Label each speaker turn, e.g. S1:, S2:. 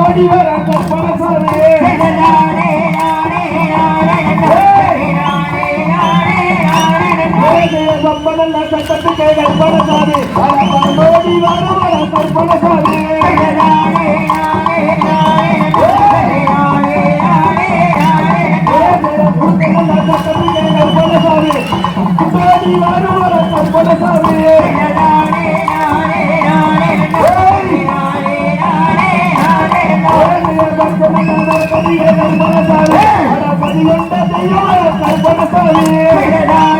S1: ஓடி வர பரசாரே கற்பனல்ல சட்டத்து கைகள் பரசாமி அழகானோடி வருவர கற்பனசாமி கற்பனசாமி கற்பனசாமி